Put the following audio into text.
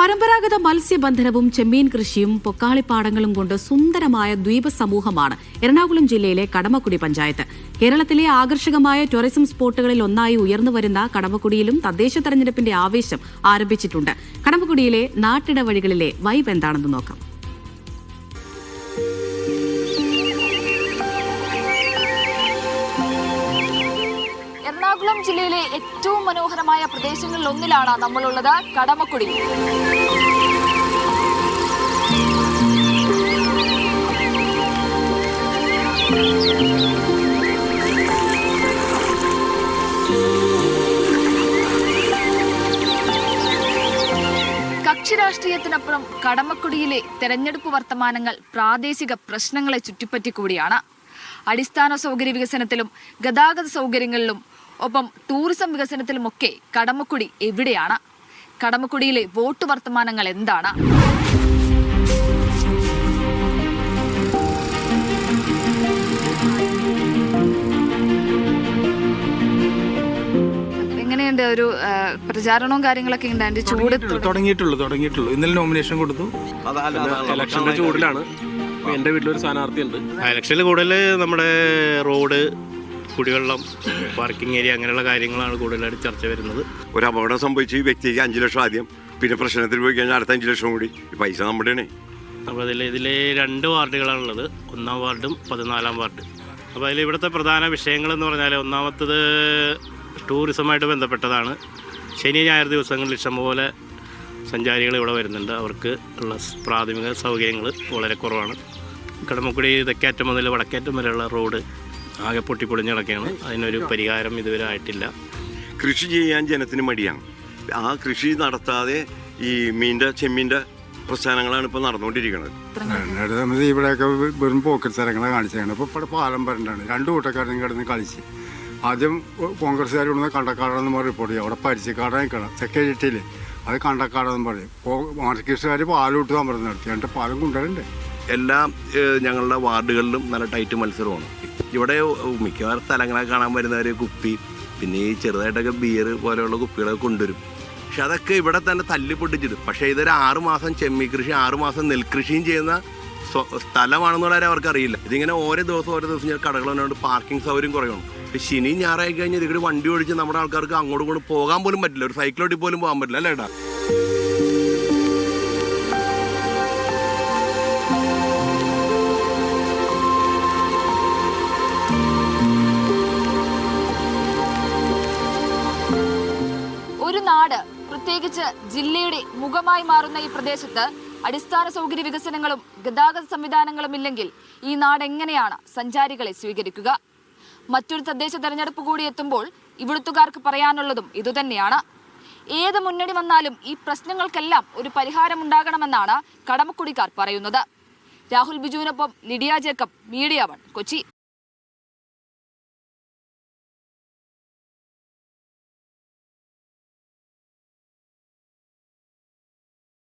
പരമ്പരാഗത മത്സ്യബന്ധനവും ചെമ്മീൻ കൃഷിയും പൊക്കാളിപ്പാടങ്ങളും കൊണ്ട് സുന്ദരമായ ദ്വീപ സമൂഹമാണ് എറണാകുളം ജില്ലയിലെ കടമക്കുടി പഞ്ചായത്ത്. കേരളത്തിലെ ആകർഷകമായ ടൂറിസം സ്പോട്ടുകളിൽ ഒന്നായി ഉയർന്നുവരുന്ന കടമക്കുടിയിലും തദ്ദേശ തെരഞ്ഞെടുപ്പിന്റെ ആവേശം ആരംഭിച്ചിട്ടുണ്ട്. കടമക്കുടിയിലെ നാട്ടിടവഴികളിലെ വൈബ് എന്താണെന്ന് നോക്കാം. എറണാകുളം ജില്ലയിലെ ഏറ്റവും മനോഹരമായ പ്രദേശങ്ങളിൽ ഒന്നിലാണ് നമ്മളുള്ളത് കടമക്കുടി. കക്ഷി രാഷ്ട്രീയത്തിനപ്പുറം കടമക്കുടിയിലെ തെരഞ്ഞെടുപ്പ് വർത്തമാനങ്ങൾ പ്രാദേശിക പ്രശ്നങ്ങളെ ചുറ്റിപ്പറ്റി കൂടിയാണ്. അടിസ്ഥാന സൗകര്യ വികസനത്തിലും ഗതാഗത സൗകര്യങ്ങളിലും ഒപ്പം ടൂറിസം വികസനത്തിലുമൊക്കെ കടമക്കുടി എവിടെയാണ്? കടമക്കുടിയിലെ വോട്ട് വർത്തമാനങ്ങൾ എന്താണ്? എങ്ങനെയുണ്ട് ഒരു പ്രചാരണവും കാര്യങ്ങളൊക്കെ ഉണ്ട്? അതിന്റെ ചൂട് തുടങ്ങിയിട്ടുള്ളൂ തുടങ്ങിയിട്ടുള്ളൂ ഇന്നലെ നോമിനേഷൻ കൊടുത്തു. ഇലക്ഷന്റെ ചൂടിലാണ്. എന്റെ വീട്ടിലൊരു സ്ഥാനാർത്ഥി ഉണ്ട് ഇലക്ഷനിൽ കൂടുതൽ നമ്മുടെ റോഡ് കുടിവെള്ളം പാർക്കിംഗ് ഏരിയ അങ്ങനെയുള്ള കാര്യങ്ങളാണ് കൂടുതലായിട്ട് ചർച്ച വരുന്നത്. ഒരു അപകടം സംഭവിച്ചു ഈ വ്യക്തിക്ക് അഞ്ച് ലക്ഷം ആദ്യം പിന്നെ പ്രശ്നത്തിൽ പോയി കഴിഞ്ഞാൽ അടുത്ത അഞ്ച് ലക്ഷം കൂടി. പൈസ നമ്മുടെയാണ് അപ്പോൾ അതിൽ ഇതിൽ രണ്ട് വാർഡുകളാണുള്ളത്. ഒന്നാം വാർഡും പതിനാലാം വാർഡ്. അപ്പോൾ അതിൽ ഇവിടുത്തെ പ്രധാന വിഷയങ്ങളെന്ന് പറഞ്ഞാൽ ഒന്നാമത്തത് ടൂറിസമായിട്ട് ബന്ധപ്പെട്ടതാണ്. ശനി ഞായർ ദിവസങ്ങളിൽ ഇഷ്ടംപോലെ സഞ്ചാരികൾ ഇവിടെ വരുന്നുണ്ട്. അവർക്ക് ഉള്ള പ്രാഥമിക സൗകര്യങ്ങൾ വളരെ കുറവാണ്. കടമക്കുടി തെക്കേറ്റം മുതൽ വടക്കേറ്റം വരെയുള്ള റോഡ് ആകെ പൊട്ടിപ്പൊളിഞ്ഞ് കിടക്കുകയാണ് അതിനൊരു പരിഹാരം ഇതുവരെ ആയിട്ടില്ല. കൃഷി ചെയ്യാൻ ജനത്തിന് മടിയാണ്. ആ കൃഷി നടത്താതെ ഈ മീന്റെ ചെമ്മീന്റെ പ്രസ്ഥാനങ്ങളാണ് ഇപ്പോൾ നടന്നുകൊണ്ടിരിക്കുന്നത്. എന്നിട്ട് നമ്മൾ ഇവിടെയൊക്കെ വെറും പോക്കറ്റ് സ്ഥലങ്ങളെ കാണിച്ചാണ് ഇപ്പോൾ ഇവിടെ പാലം വരണ്ടാണ്. രണ്ട് കൂട്ടക്കാരും കിടന്ന് കളിച്ച്. ആദ്യം കോൺഗ്രസ്സുകാർ ഇവിടുന്ന് കണ്ടക്കാടെന്ന് പറഞ്ഞ് റിപ്പോർട്ട് ചെയ്യും. അവിടെ പരിചയക്കാട് നിൽക്കണം സെക്രട്ടറിയിൽ അത് കണ്ടക്കാടെന്ന് പറയും. മാർക്കിസ്റ്റുകാർ പാലും ഇട്ട് സമരം നടത്തി. എന്നിട്ട് പാലം കൊണ്ടുവരണ്ടേ എല്ലാ ഞങ്ങളുടെ വാർഡുകളിലും നല്ല ടൈറ്റ് മത്സരമാണ്. ഇവിടെ മിക്കവാറും സ്ഥലങ്ങളൊക്കെ കാണാൻ വരുന്നവർ കുപ്പി പിന്നെ ഈ ചെറുതായിട്ടൊക്കെ ബിയർ പോലെയുള്ള കുപ്പികളൊക്കെ കൊണ്ടുവരും. പക്ഷെ അതൊക്കെ ഇവിടെ തന്നെ തല്ലി പൊട്ടിച്ചിടും പക്ഷേ ഇതൊരു ആറുമാസം ചെമ്മി കൃഷി ആറുമാസം നെൽകൃഷിയും ചെയ്യുന്ന സ്ഥലമാണെന്നുള്ളവരെ സ്ഥലമാണെന്നുള്ള കാര്യം അവർക്ക് അറിയില്ല ഇതിങ്ങനെ ഓരോ ദിവസം ഓരോ ദിവസം ഞാൻ കടകൾ വന്നുകൊണ്ട് പാർക്കിംഗ് സൗകര്യം കുറയുന്നു. ഇപ്പം ശനി ഞായറായി കഴിഞ്ഞാൽ ഇതിവിടെ വണ്ടി ഓടിച്ച് നമ്മുടെ ആൾക്കാർക്ക് അങ്ങോട്ടും ഇങ്ങോട്ടും പോകാൻ പോലും പറ്റില്ല. ഒരു സൈക്കിളോട്ടി പോലും പോകാൻ പറ്റില്ല. അല്ലേ പ്രത്യേകിച്ച് ജില്ലയുടെ മുഖമായി മാറുന്ന ഈ പ്രദേശത്ത് അടിസ്ഥാന സൗകര്യ വികസനങ്ങളും ഗതാഗത സംവിധാനങ്ങളും ഇല്ലെങ്കിൽ ഈ നാട് എങ്ങനെയാണ് സഞ്ചാരികളെ സ്വീകരിക്കുക? മറ്റൊരു തദ്ദേശ തെരഞ്ഞെടുപ്പ് കൂടി എത്തുമ്പോൾ ഇവിടുത്തുകാർക്ക് പറയാനുള്ളതും ഇതുതന്നെയാണ്. ഏത് മുന്നണി വന്നാലും ഈ പ്രശ്നങ്ങൾക്കെല്ലാം ഒരു പരിഹാരമുണ്ടാകണമെന്നാണ് കടമക്കുടിക്കാർ പറയുന്നത്. Rahul ബിജുവിനൊപ്പം Lydia Jacob Media One Kochi.